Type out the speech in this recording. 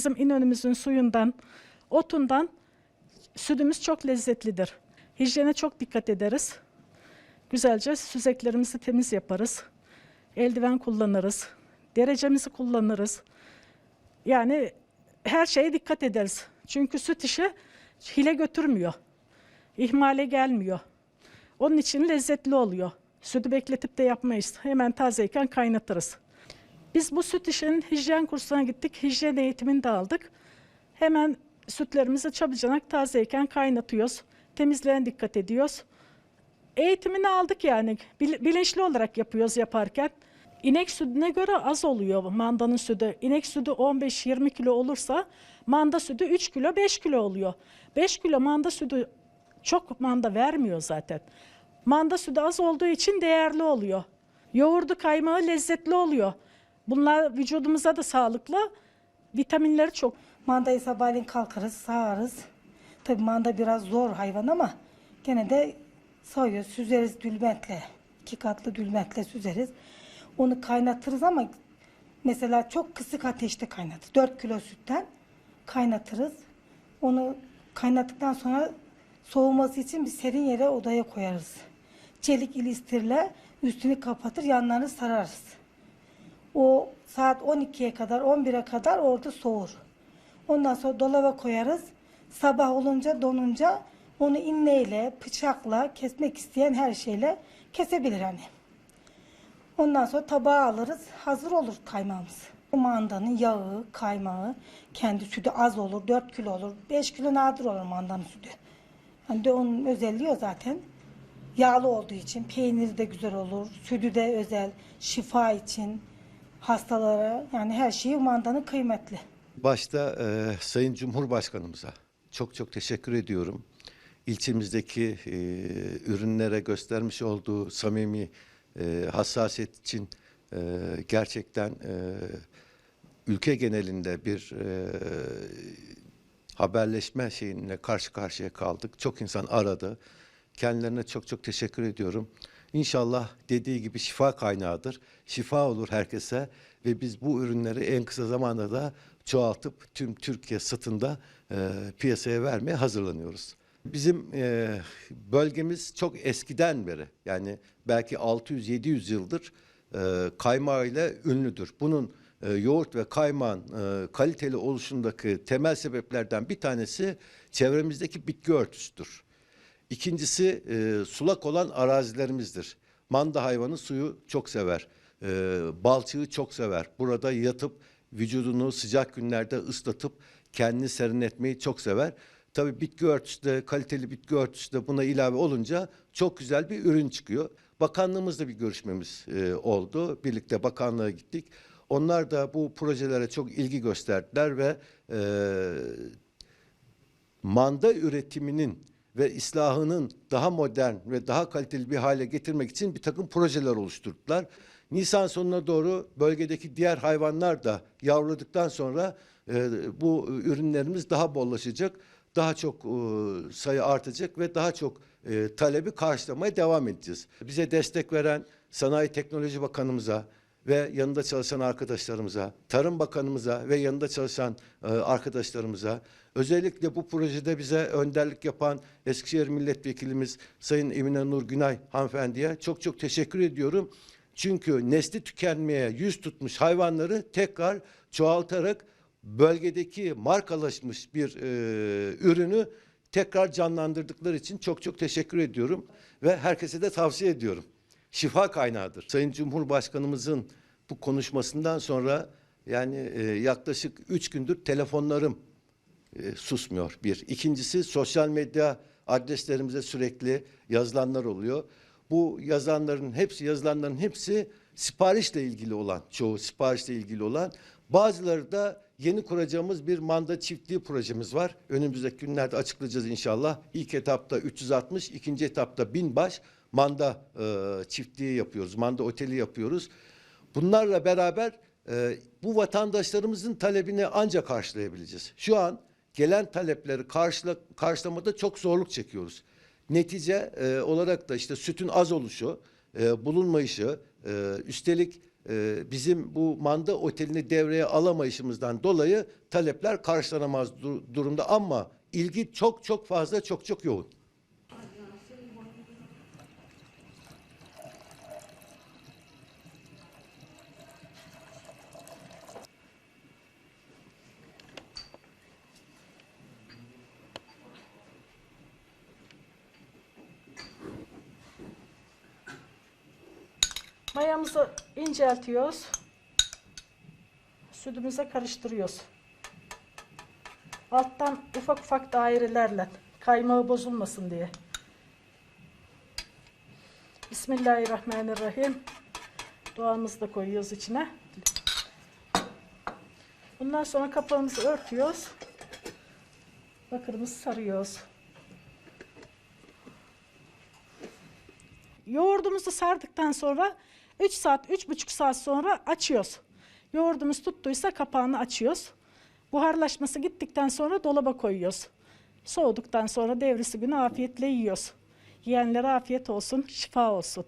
bizim İnönümüzün suyundan, otundan sütümüz çok lezzetlidir. Hijyene çok dikkat ederiz. Güzelce süzeklerimizi temiz yaparız. Eldiven kullanırız. Derecemizi kullanırız. Yani her şeye dikkat ederiz. Çünkü süt işi hile götürmüyor. İhmale gelmiyor. Onun için lezzetli oluyor. Sütü bekletip de yapmayız. Hemen tazeyken kaynatırız. Biz bu süt işinin hijyen kursuna gittik. Hijyen eğitimini de aldık. Hemen sütlerimizi çabucanak tazeyken kaynatıyoruz. Temizliğe dikkat ediyoruz. Eğitimini aldık yani. Bil- Bilinçli olarak yapıyoruz yaparken. İnek sütüne göre az oluyor mandanın sütü. İnek sütü 15-20 kilo olursa manda sütü 3 kilo 5 kilo oluyor. 5 kilo manda sütü çok manda vermiyor zaten. Manda sütü az olduğu için değerli oluyor. Yoğurdu kaymağı lezzetli oluyor. Bunlar vücudumuza da sağlıklı. Vitaminleri çok. Mandayı sabahleyin kalkarız, sağarız. Tabii manda biraz zor hayvan ama gene de sağıyoruz, süzeriz dülmentle. iki katlı dülmentle süzeriz. Onu kaynatırız ama mesela çok kısık ateşte kaynatırız. 4 kilo sütten kaynatırız. Onu kaynattıktan sonra soğuması için bir serin yere odaya koyarız. Çelik ilistirle üstünü kapatır, yanlarını sararız. O saat 12'ye kadar 11'e kadar orada soğur. Ondan sonra dolaba koyarız. Sabah olunca donunca onu inneyle, bıçakla, kesmek isteyen her şeyle kesebilir hani. Ondan sonra tabağa alırız. Hazır olur kaymağımız. Bu mandanın yağı, kaymağı, kendi sütü az olur. 4 kilo olur. 5 kilo nadir olur mandanın sütü. Hani de onun özelliği o zaten. Yağlı olduğu için peyniri de güzel olur. Sütü de özel. Şifa için hastalara yani her şeyi mandanın kıymetli. Başta e, Sayın Cumhurbaşkanımıza çok çok teşekkür ediyorum. İlçemizdeki e, ürünlere göstermiş olduğu samimi e, hassasiyet için e, gerçekten e, ülke genelinde bir e, haberleşme şeyinle karşı karşıya kaldık. Çok insan aradı. Kendilerine çok çok teşekkür ediyorum. İnşallah dediği gibi şifa kaynağıdır. Şifa olur herkese ve biz bu ürünleri en kısa zamanda da çoğaltıp tüm Türkiye satında e, piyasaya vermeye hazırlanıyoruz. Bizim e, bölgemiz çok eskiden beri yani belki 600-700 yıldır e, kaymağıyla ünlüdür. Bunun e, yoğurt ve kaymağın e, kaliteli oluşundaki temel sebeplerden bir tanesi çevremizdeki bitki örtüsüdür. İkincisi e, sulak olan arazilerimizdir. Manda hayvanı suyu çok sever. E, balçığı çok sever. Burada yatıp vücudunu sıcak günlerde ıslatıp kendini serinletmeyi çok sever. Tabii bitki örtüsü de kaliteli bitki örtüsü de buna ilave olunca çok güzel bir ürün çıkıyor. Bakanlığımızla bir görüşmemiz e, oldu. Birlikte bakanlığa gittik. Onlar da bu projelere çok ilgi gösterdiler ve e, manda üretiminin ve islahının daha modern ve daha kaliteli bir hale getirmek için bir takım projeler oluşturdular. Nisan sonuna doğru bölgedeki diğer hayvanlar da yavruladıktan sonra e, bu ürünlerimiz daha bollaşacak, daha çok e, sayı artacak ve daha çok e, talebi karşılamaya devam edeceğiz. Bize destek veren Sanayi Teknoloji Bakanımıza, ve yanında çalışan arkadaşlarımıza, Tarım Bakanımıza ve yanında çalışan e, arkadaşlarımıza, özellikle bu projede bize önderlik yapan Eskişehir Milletvekilimiz Sayın Emine Nur Günay hanımefendiye çok çok teşekkür ediyorum. Çünkü nesli tükenmeye yüz tutmuş hayvanları tekrar çoğaltarak bölgedeki markalaşmış bir e, ürünü tekrar canlandırdıkları için çok çok teşekkür ediyorum ve herkese de tavsiye ediyorum şifa kaynağıdır. Sayın Cumhurbaşkanımızın bu konuşmasından sonra yani e, yaklaşık üç gündür telefonlarım e, susmuyor bir. İkincisi sosyal medya adreslerimize sürekli yazılanlar oluyor. Bu yazanların hepsi yazılanların hepsi siparişle ilgili olan çoğu siparişle ilgili olan bazıları da yeni kuracağımız bir manda çiftliği projemiz var. Önümüzdeki günlerde açıklayacağız inşallah. İlk etapta 360, ikinci etapta 1000 baş manda e, çiftliği yapıyoruz. Manda oteli yapıyoruz. Bunlarla beraber e, bu vatandaşlarımızın talebini ancak karşılayabileceğiz. Şu an gelen talepleri karşıla, karşılamada çok zorluk çekiyoruz. Netice e, olarak da işte sütün az oluşu, e, bulunmayışı, e, üstelik bizim bu manda otelini devreye alamayışımızdan dolayı talepler karşılanamaz dur- durumda ama ilgi çok çok fazla çok çok yoğun. Mayamızı inceltiyoruz. Sütümüze karıştırıyoruz. Alttan ufak ufak dairelerle kaymağı bozulmasın diye. Bismillahirrahmanirrahim. Doğamızı da koyuyoruz içine. Bundan sonra kapağımızı örtüyoruz. Bakırımızı sarıyoruz. Yoğurdumuzu sardıktan sonra 3 saat, 3,5 saat sonra açıyoruz. Yoğurdumuz tuttuysa kapağını açıyoruz. Buharlaşması gittikten sonra dolaba koyuyoruz. Soğuduktan sonra devrisi günü afiyetle yiyoruz. Yiyenlere afiyet olsun, şifa olsun.